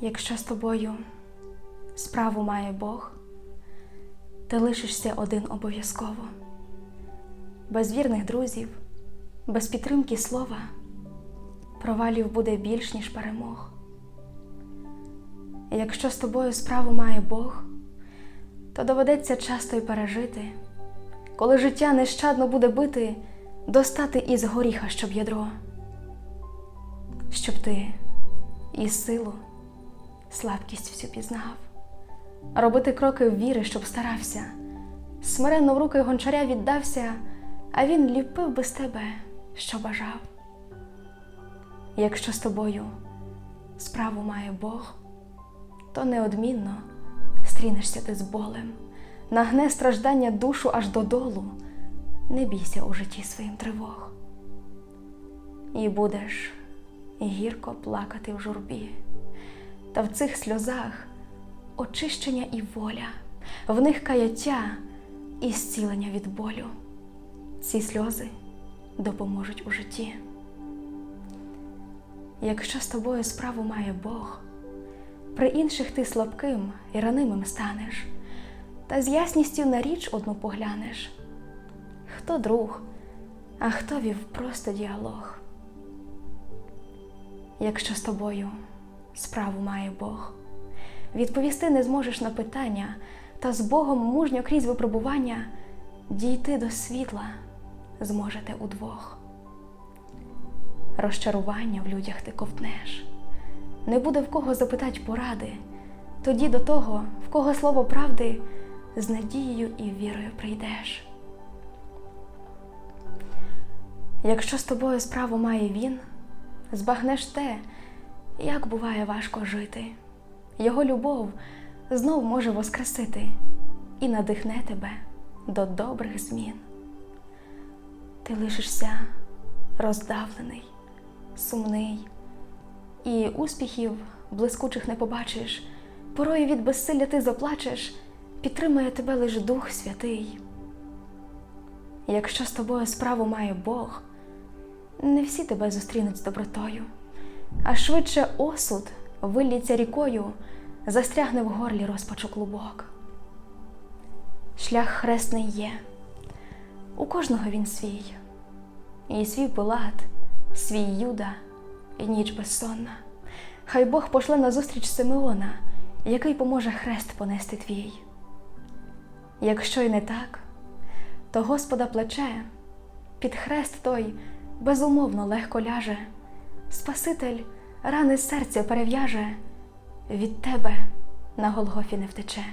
Якщо з тобою справу має Бог, ти лишишся один обов'язково, без вірних друзів, без підтримки слова, провалів буде більш, ніж перемог. Якщо з тобою справу має Бог, то доведеться часто й пережити, коли життя нещадно буде бити, достати із горіха, щоб ядро, щоб ти і силу, слабкість всю пізнав, робити кроки в віри, щоб старався, смиренно в руки гончаря віддався, а він ліпив би з тебе, що бажав. Якщо з тобою справу має Бог, то неодмінно стрінешся ти з болем, нагне страждання душу аж додолу, не бійся у житті своїм тривог. І будеш гірко плакати в журбі, та в цих сльозах очищення і воля, в них каяття і зцілення від болю. Ці сльози допоможуть у житті. Якщо з тобою справу має Бог, при інших ти слабким і ранимим станеш, та з ясністю на річ одну поглянеш. Хто друг, а хто вів просто діалог. Якщо з тобою справу має Бог, відповісти не зможеш на питання, та з Богом мужньо крізь випробування дійти до світла зможете удвох. Розчарування в людях ти ковтнеш не буде в кого запитать поради, тоді до того, в кого слово правди, з надією і вірою прийдеш. Якщо з тобою справу має він, збагнеш те, як буває важко жити. Його любов знов може воскресити і надихне тебе до добрих змін. Ти лишишся роздавлений, сумний і успіхів блискучих не побачиш, порою від безсилля ти заплачеш, підтримує тебе лиш Дух Святий. Якщо з тобою справу має Бог, не всі тебе зустрінуть з добротою, а швидше осуд вилліться рікою, застрягне в горлі розпачу клубок. Шлях хресний є, у кожного він свій, і свій Пилат, свій Юда і ніч безсонна. Хай Бог пошле назустріч Симеона, який поможе хрест понести твій. Якщо й не так, то Господа плече, під хрест той безумовно легко ляже, Спаситель рани серця перев'яже, від тебе на Голгофі не втече.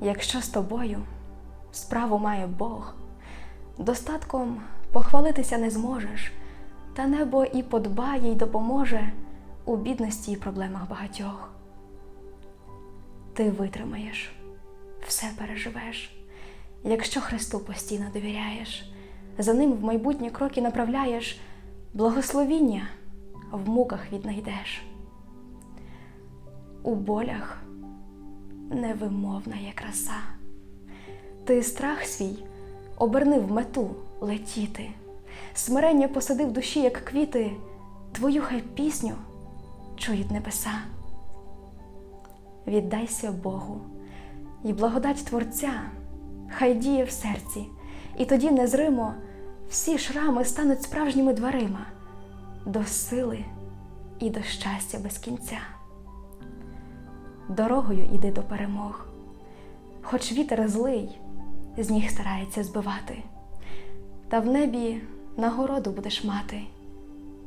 Якщо з тобою справу має Бог, достатком похвалитися не зможеш та небо і подбає, й допоможе у бідності і проблемах багатьох. Ти витримаєш, все переживеш, якщо Христу постійно довіряєш, за ним в майбутні кроки направляєш, благословіння в муках віднайдеш. У болях невимовна є краса. Ти страх свій оберни в мету летіти смирення посади в душі, як квіти, твою хай пісню чують небеса. Віддайся Богу, і благодать Творця хай діє в серці, і тоді незримо всі шрами стануть справжніми дверима до сили і до щастя без кінця. Дорогою іди до перемог, хоч вітер злий, з ніг старається збивати, та в небі нагороду будеш мати,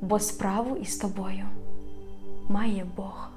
бо справу із тобою має Бог.